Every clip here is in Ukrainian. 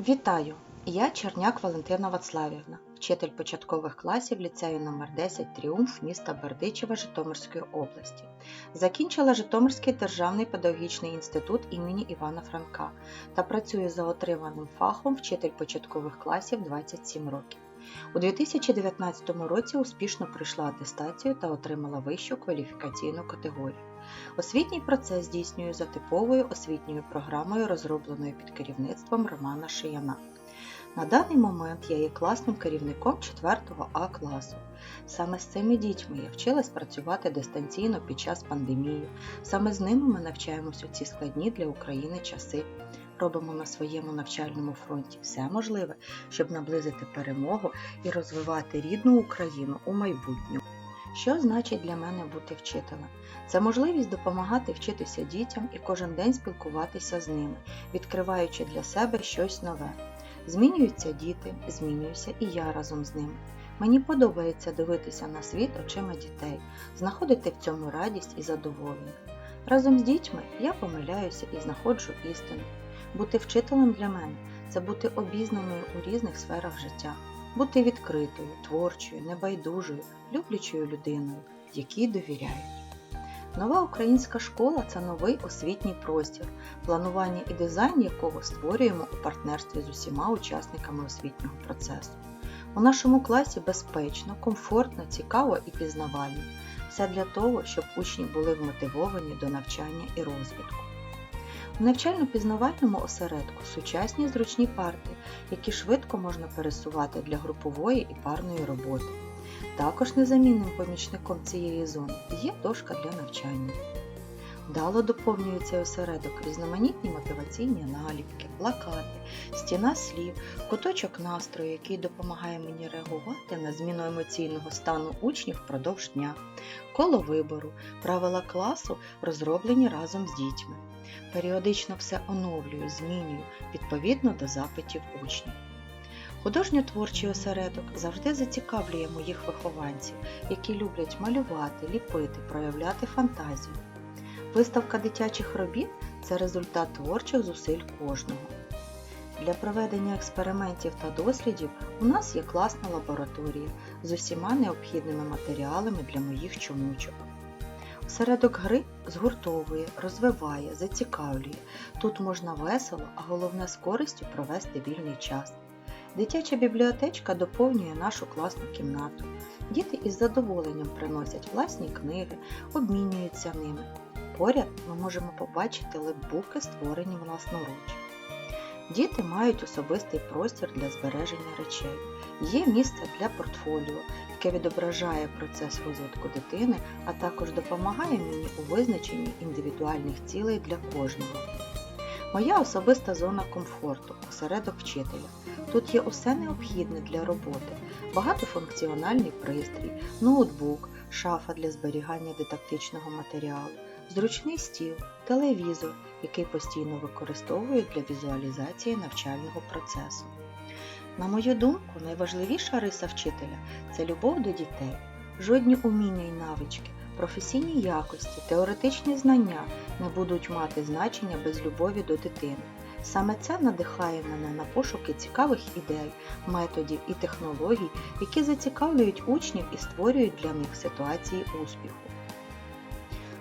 Вітаю! Я Черняк Валентина Вацлавівна, вчитель початкових класів ліцею номер 10 Тріумф міста Бердичева Житомирської області. Закінчила Житомирський державний педагогічний інститут імені Івана Франка та працюю за отриманим фахом вчитель початкових класів 27 років. У 2019 році успішно пройшла атестацію та отримала вищу кваліфікаційну категорію. Освітній процес здійснюю за типовою освітньою програмою, розробленою під керівництвом Романа Шияна. На даний момент я є класним керівником 4 А класу. Саме з цими дітьми я вчилась працювати дистанційно під час пандемії. Саме з ними ми навчаємося у ці складні для України часи. Робимо на своєму навчальному фронті все можливе, щоб наблизити перемогу і розвивати рідну Україну у майбутньому. Що значить для мене бути вчителем? Це можливість допомагати вчитися дітям і кожен день спілкуватися з ними, відкриваючи для себе щось нове. Змінюються діти, змінююся і я разом з ними. Мені подобається дивитися на світ очима дітей, знаходити в цьому радість і задоволення. Разом з дітьми я помиляюся і знаходжу істину. Бути вчителем для мене це бути обізнаною у різних сферах життя, бути відкритою, творчою, небайдужою, люблячою людиною, якій довіряють. Нова українська школа це новий освітній простір, планування і дизайн якого створюємо у партнерстві з усіма учасниками освітнього процесу. У нашому класі безпечно, комфортно, цікаво і пізнавально. Все для того, щоб учні були вмотивовані до навчання і розвитку. У навчально-пізнавальному осередку сучасні зручні парти, які швидко можна пересувати для групової і парної роботи. Також незамінним помічником цієї зони є дошка для навчання. Вдало доповнює цей осередок різноманітні мотиваційні наліпки, плакати, стіна слів, куточок настрою, який допомагає мені реагувати на зміну емоційного стану учнів впродовж дня, коло вибору, правила класу розроблені разом з дітьми. Періодично все оновлюю, змінюю відповідно до запитів учнів. Художньо-творчий осередок завжди зацікавлює моїх вихованців, які люблять малювати, ліпити, проявляти фантазію. Виставка дитячих робіт це результат творчих зусиль кожного. Для проведення експериментів та дослідів у нас є класна лабораторія з усіма необхідними матеріалами для моїх чомучок. Осередок гри згуртовує, розвиває, зацікавлює. Тут можна весело, а головне з користю провести вільний час. Дитяча бібліотечка доповнює нашу класну кімнату. Діти із задоволенням приносять власні книги, обмінюються ними. Поряд ми можемо побачити лепбуки, створені власноруч. Діти мають особистий простір для збереження речей. Є місце для портфоліо, яке відображає процес розвитку дитини, а також допомагає мені у визначенні індивідуальних цілей для кожного. Моя особиста зона комфорту осередок вчителя. Тут є усе необхідне для роботи, багатофункціональний пристрій, ноутбук, шафа для зберігання дидактичного матеріалу, зручний стіл, телевізор, який постійно використовують для візуалізації навчального процесу. На мою думку, найважливіша риса вчителя це любов до дітей, жодні уміння й навички, професійні якості, теоретичні знання не будуть мати значення без любові до дитини. Саме це надихає мене на пошуки цікавих ідей, методів і технологій, які зацікавлюють учнів і створюють для них ситуації успіху.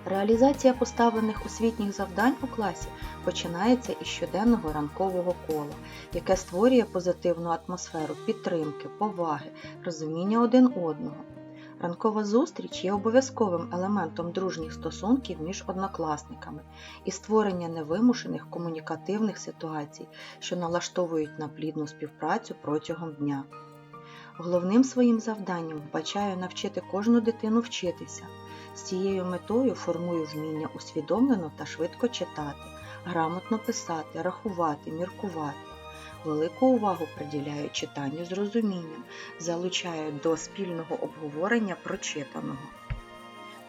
Реалізація поставлених освітніх завдань у класі починається із щоденного ранкового кола, яке створює позитивну атмосферу підтримки, поваги, розуміння один одного. Ранкова зустріч є обов'язковим елементом дружніх стосунків між однокласниками і створення невимушених комунікативних ситуацій, що налаштовують на плідну співпрацю протягом дня. Головним своїм завданням вбачаю навчити кожну дитину вчитися. З цією метою формую вміння усвідомлено та швидко читати, грамотно писати, рахувати, міркувати. Велику увагу приділяю читанню з розумінням, залучаю до спільного обговорення прочитаного.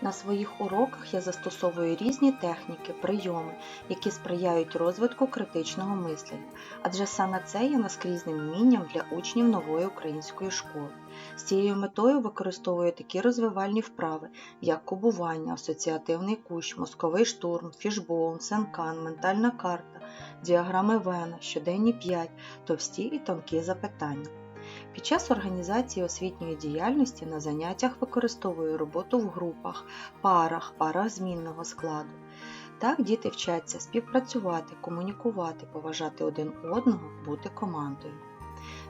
На своїх уроках я застосовую різні техніки, прийоми, які сприяють розвитку критичного мислення, адже саме це є наскрізним вмінням для учнів нової української школи. З цією метою використовую такі розвивальні вправи, як кубування, асоціативний кущ, мозковий штурм, фішбоун, сенкан, ментальна карта, діаграми Вена, щоденні 5, товсті і тонкі запитання. Під час організації освітньої діяльності на заняттях використовую роботу в групах, парах, парах змінного складу. Так діти вчаться співпрацювати, комунікувати, поважати один одного, бути командою.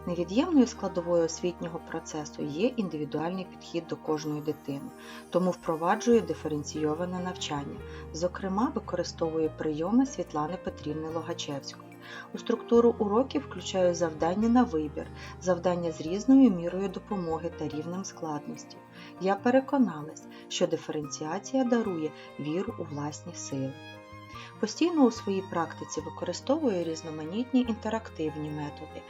Невід'ємною складовою освітнього процесу є індивідуальний підхід до кожної дитини, тому впроваджую диференційоване навчання. Зокрема, використовую прийоми Світлани Петрівни Логачевської. У структуру уроків включаю завдання на вибір, завдання з різною мірою допомоги та рівнем складності. Я переконалась, що диференціація дарує віру у власні сили. Постійно у своїй практиці використовую різноманітні інтерактивні методи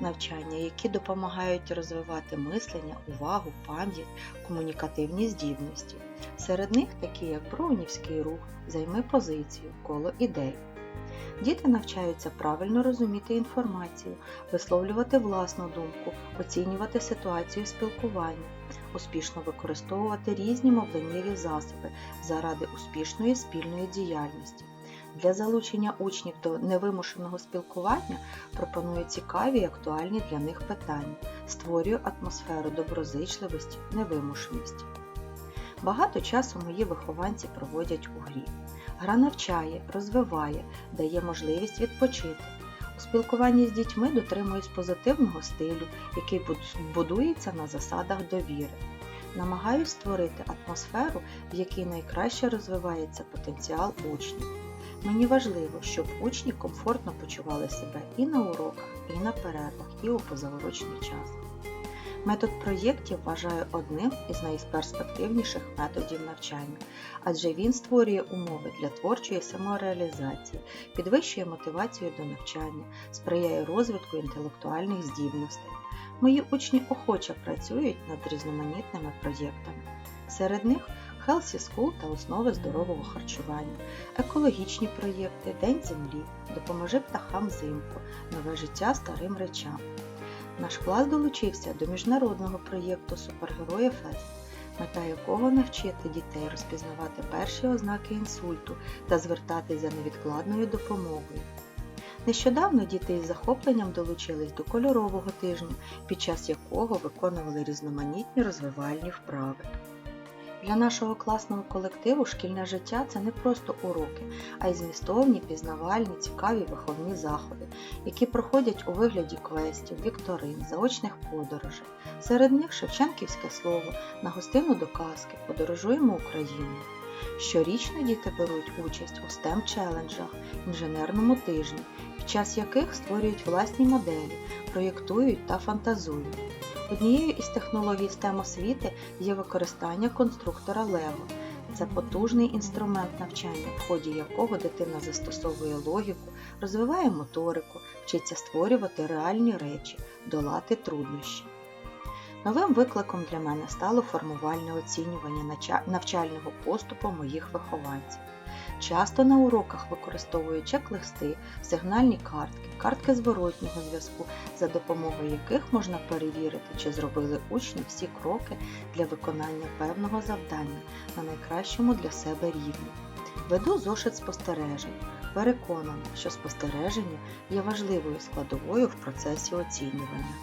навчання, які допомагають розвивати мислення, увагу, пам'ять, комунікативні здібності. Серед них такі, як броунівський рух, займи позицію, коло ідей. Діти навчаються правильно розуміти інформацію, висловлювати власну думку, оцінювати ситуацію спілкування, успішно використовувати різні мовленнєві засоби заради успішної спільної діяльності. Для залучення учнів до невимушеного спілкування пропоную цікаві і актуальні для них питання, створюю атмосферу доброзичливості, невимушеності. Багато часу мої вихованці проводять у грі. Гра навчає, розвиває, дає можливість відпочити. У спілкуванні з дітьми дотримуюсь позитивного стилю, який будується на засадах довіри. Намагаюсь створити атмосферу, в якій найкраще розвивається потенціал учнів. Мені важливо, щоб учні комфортно почували себе і на уроках, і на перервах, і у позаурочний час. Метод проєктів вважаю одним із найперспективніших методів навчання, адже він створює умови для творчої самореалізації, підвищує мотивацію до навчання, сприяє розвитку інтелектуальних здібностей. Мої учні охоче працюють над різноманітними проєктами. Серед них Healthy School та основи здорового харчування, екологічні проєкти, День землі, допоможи птахам взимку, нове життя старим речам. Наш клас долучився до міжнародного проєкту Супергерої Фест, мета якого навчити дітей розпізнавати перші ознаки інсульту та звертатись за невідкладною допомогою. Нещодавно діти із захопленням долучились до кольорового тижня, під час якого виконували різноманітні розвивальні вправи. Для нашого класного колективу шкільне життя це не просто уроки, а й змістовні, пізнавальні, цікаві виховні заходи, які проходять у вигляді квестів, вікторин, заочних подорожей. Серед них Шевченківське слово, на гостину до казки, подорожуємо Україною. Щорічно діти беруть участь у stem челенджах інженерному тижні, під час яких створюють власні моделі, проєктують та фантазують. Однією із технологій STEM освіти є використання конструктора Lego. Це потужний інструмент навчання, в ході якого дитина застосовує логіку, розвиває моторику, вчиться створювати реальні речі, долати труднощі. Новим викликом для мене стало формувальне оцінювання навчального поступу моїх вихованців. Часто на уроках використовую чек-листи, сигнальні картки, картки зворотнього зв'язку, за допомогою яких можна перевірити, чи зробили учні всі кроки для виконання певного завдання на найкращому для себе рівні. Веду зошит спостережень. Переконана, що спостереження є важливою складовою в процесі оцінювання.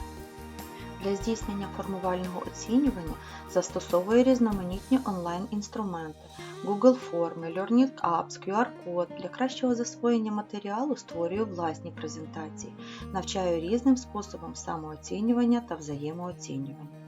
Для здійснення формувального оцінювання застосовує різноманітні онлайн-інструменти, Google форми, Learning Apps, QR-код. Для кращого засвоєння матеріалу створюю власні презентації, навчаю різним способом самооцінювання та взаємооцінювання.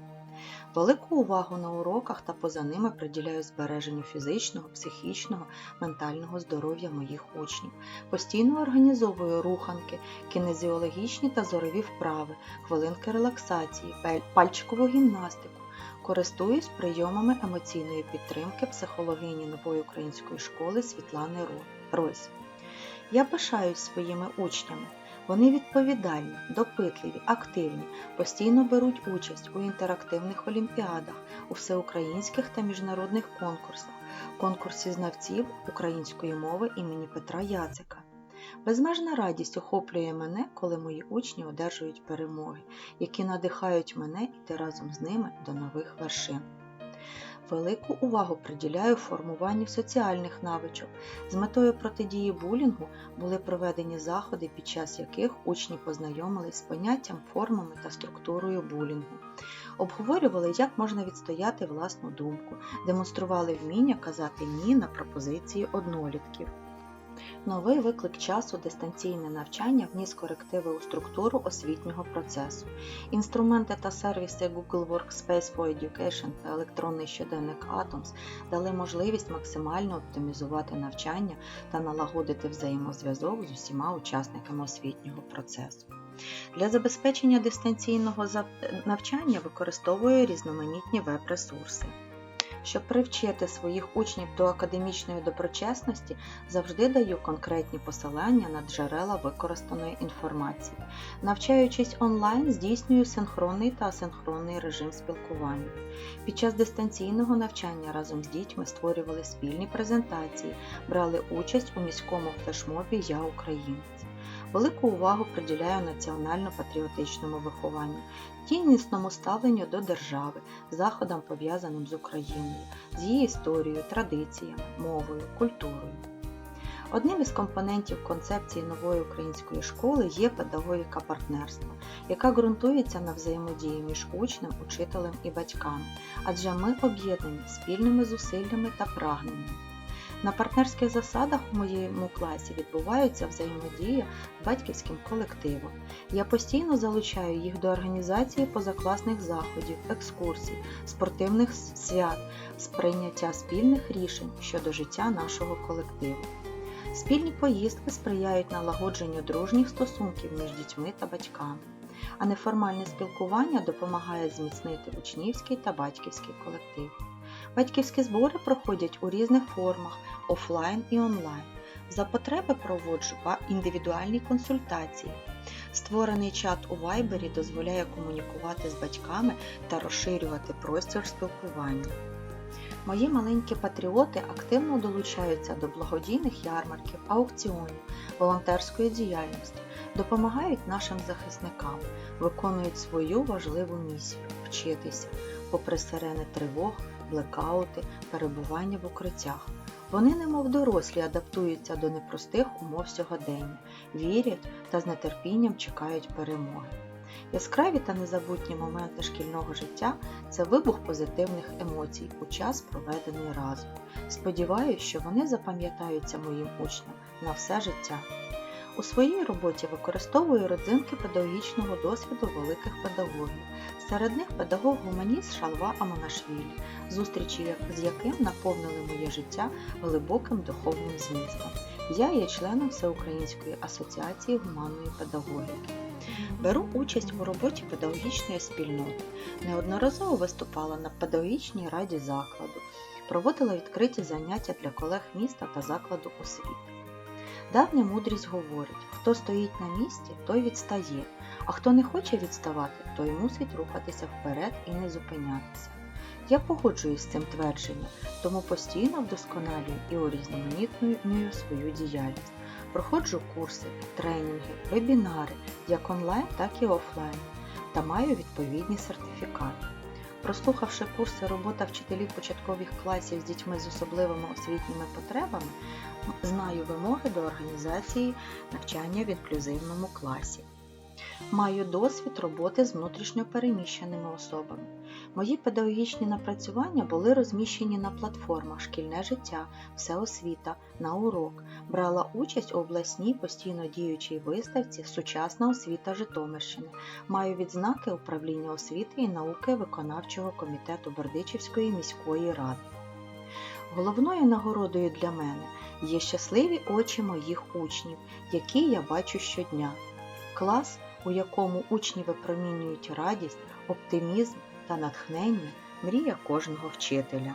Велику увагу на уроках та поза ними приділяю збереженню фізичного, психічного, ментального здоров'я моїх учнів. Постійно організовую руханки, кінезіологічні та зорові вправи, хвилинки релаксації, пальчикову гімнастику. Користуюсь прийомами емоційної підтримки психологині нової української школи Світлани Рось. Я пишаюсь своїми учнями. Вони відповідальні, допитливі, активні, постійно беруть участь у інтерактивних олімпіадах, у всеукраїнських та міжнародних конкурсах, конкурсі знавців української мови імені Петра Яцика. Безмежна радість охоплює мене, коли мої учні одержують перемоги, які надихають мене йти разом з ними до нових вершин. Велику увагу приділяю формуванню соціальних навичок. З метою протидії булінгу були проведені заходи, під час яких учні познайомились з поняттям, формами та структурою булінгу. Обговорювали, як можна відстояти власну думку, демонстрували вміння казати ні на пропозиції однолітків. Новий виклик часу дистанційне навчання вніс корективи у структуру освітнього процесу. Інструменти та сервіси Google Workspace for Education та електронний щоденник Atoms дали можливість максимально оптимізувати навчання та налагодити взаємозв'язок з усіма учасниками освітнього процесу. Для забезпечення дистанційного навчання використовую різноманітні веб-ресурси. Щоб привчити своїх учнів до академічної доброчесності, завжди даю конкретні посилання на джерела використаної інформації. Навчаючись онлайн, здійснюю синхронний та асинхронний режим спілкування. Під час дистанційного навчання разом з дітьми створювали спільні презентації, брали участь у міському флешмобі Я Українець. Велику увагу приділяю національно-патріотичному вихованню, ціннісному ставленню до держави, заходам пов'язаним з Україною, з її історією, традиціями, мовою, культурою. Одним із компонентів концепції нової української школи є педагогіка партнерства, яка ґрунтується на взаємодії між учнем, учителем і батьками, адже ми об'єднані спільними зусиллями та прагненнями. На партнерських засадах у моєму класі відбувається взаємодія з батьківським колективом. Я постійно залучаю їх до організації позакласних заходів, екскурсій, спортивних свят, сприйняття спільних рішень щодо життя нашого колективу. Спільні поїздки сприяють налагодженню дружніх стосунків між дітьми та батьками, а неформальне спілкування допомагає зміцнити учнівський та батьківський колектив. Батьківські збори проходять у різних формах офлайн і онлайн. За потреби проводжу індивідуальні консультації. Створений чат у Вайбері дозволяє комунікувати з батьками та розширювати простір спілкування. Мої маленькі патріоти активно долучаються до благодійних ярмарків, аукціонів, волонтерської діяльності, допомагають нашим захисникам, виконують свою важливу місію вчитися, попри сирени тривог, блекаути, перебування в укриттях. Вони, немов дорослі, адаптуються до непростих умов сьогодення, вірять та з нетерпінням чекають перемоги. Яскраві та незабутні моменти шкільного життя це вибух позитивних емоцій у час, проведений разом. Сподіваюсь, що вони запам'ятаються моїм учням на все життя. У своїй роботі використовую родзинки педагогічного досвіду великих педагогів. Серед них педагог-гуманіст Шалва Аманашвілі, зустрічі з яким наповнили моє життя глибоким духовним змістом. Я є членом Всеукраїнської асоціації гуманної педагогіки. Беру участь у роботі педагогічної спільноти. Неодноразово виступала на педагогічній раді закладу, проводила відкриті заняття для колег міста та закладу освіти. Давня мудрість говорить: хто стоїть на місці, той відстає, а хто не хоче відставати, той мусить рухатися вперед і не зупинятися. Я погоджуюсь з цим твердженням, тому постійно вдосконалюю і урізноманітнюю свою діяльність. Проходжу курси, тренінги, вебінари як онлайн, так і офлайн та маю відповідні сертифікати. Прослухавши курси робота вчителів початкових класів з дітьми з особливими освітніми потребами, знаю вимоги до організації навчання в інклюзивному класі. Маю досвід роботи з внутрішньо переміщеними особами. Мої педагогічні напрацювання були розміщені на платформах Шкільне життя, Всеосвіта, на урок. Брала участь у обласній постійно діючій виставці Сучасна освіта Житомирщини. Маю відзнаки управління освіти і науки виконавчого комітету Бердичівської міської ради. Головною нагородою для мене є щасливі очі моїх учнів, які я бачу щодня. Клас, у якому учні випромінюють радість, оптимізм та натхнення, мрія кожного вчителя.